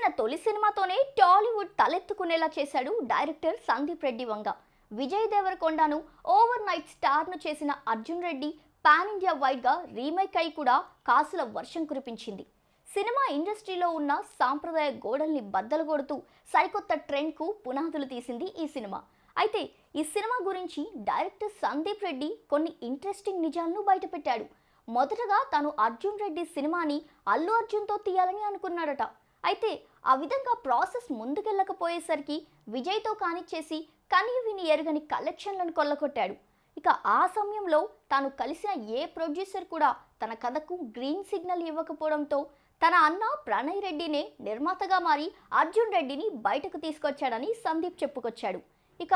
తీసిన తొలి సినిమాతోనే టాలీవుడ్ తలెత్తుకునేలా చేశాడు డైరెక్టర్ సందీప్ రెడ్డి వంగ. విజయ్ దేవరకొండను ఓవర్ నైట్ స్టార్ను చేసిన అర్జున్ రెడ్డి పాన్ ఇండియా వైడ్గా రీమేక్ అయి కూడా కాసుల వర్షం కురిపించింది. సినిమా ఇండస్ట్రీలో ఉన్న సాంప్రదాయ గోడల్ని బద్దలు కొడుతూ సరికొత్త ట్రెండ్కు పునాదులు తీసింది ఈ సినిమా. అయితే ఈ సినిమా గురించి డైరెక్టర్ సందీప్ రెడ్డి కొన్ని ఇంట్రెస్టింగ్ నిజాలను బయటపెట్టాడు. మొదటగా తాను అర్జున్ రెడ్డి సినిమాని అల్లు అర్జున్తో తీయాలని అనుకున్నాడట. అయితే ఆ విధంగా ప్రాసెస్ ముందుకెళ్ళకపోయేసరికి విజయ్తో కానిచ్చేసి కని విని ఎరగని కలెక్షన్లను కొల్లగొట్టాడు. ఇక ఆ సమయంలో తాను కలిసిన ఏ ప్రొడ్యూసర్ కూడా తన కథకు గ్రీన్ సిగ్నల్ ఇవ్వకపోవడంతో తన అన్న ప్రణయ్ రెడ్డినే నిర్మాతగా మారి అర్జున్ రెడ్డిని బయటకు తీసుకొచ్చాడని సందీప్ చెప్పుకొచ్చాడు. ఇక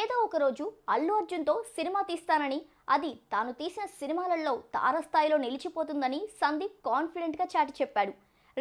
ఏదో ఒకరోజు అల్లు అర్జున్తో సినిమా తీస్తానని అది తాను తీసిన సినిమాలలో తారస్థాయిలో నిలిచిపోతుందని సందీప్ కాన్ఫిడెంట్గా చాటి చెప్పాడు.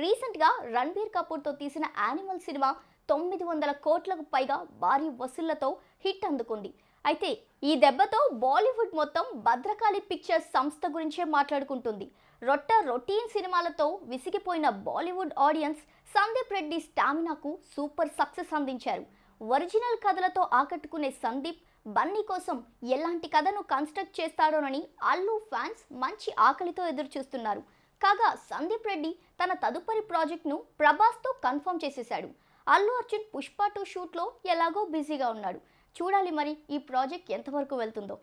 రీసెంట్గా రణబీర్ కపూర్తో తీసిన యానిమల్ సినిమా తొమ్మిది వందల కోట్లకు పైగా భారీ వసూళ్ళతో హిట్ అందుకుంది. అయితే ఈ దెబ్బతో బాలీవుడ్ మొత్తం భద్రకాళి పిక్చర్స్ సంస్థ గురించే మాట్లాడుకుంటుంది. రొట్ట రొటీన్ సినిమాలతో విసిగిపోయిన బాలీవుడ్ ఆడియన్స్ సందీప్ రెడ్డి స్టామినాకు సూపర్ సక్సెస్ అందించారు. ఒరిజినల్ కథలతో ఆకట్టుకునే సందీప్ బన్నీ కోసం ఎలాంటి కథను కన్స్ట్రక్ట్ చేస్తాడోనని అల్లు ఫ్యాన్స్ మంచి ఆకలితో ఎదురు చూస్తున్నారు కాగా సందీప్ రెడ్డి తన తదుపరి ప్రాజెక్ట్ను ప్రభాస్తో కన్ఫర్మ్ చేసేశాడు. అల్లు అర్జున్ పుష్ప టూ షూట్లో ఎలాగో బిజీగా ఉన్నాడు. చూడాలి మరి ఈ ప్రాజెక్ట్ ఎంతవరకు వెళ్తుందో.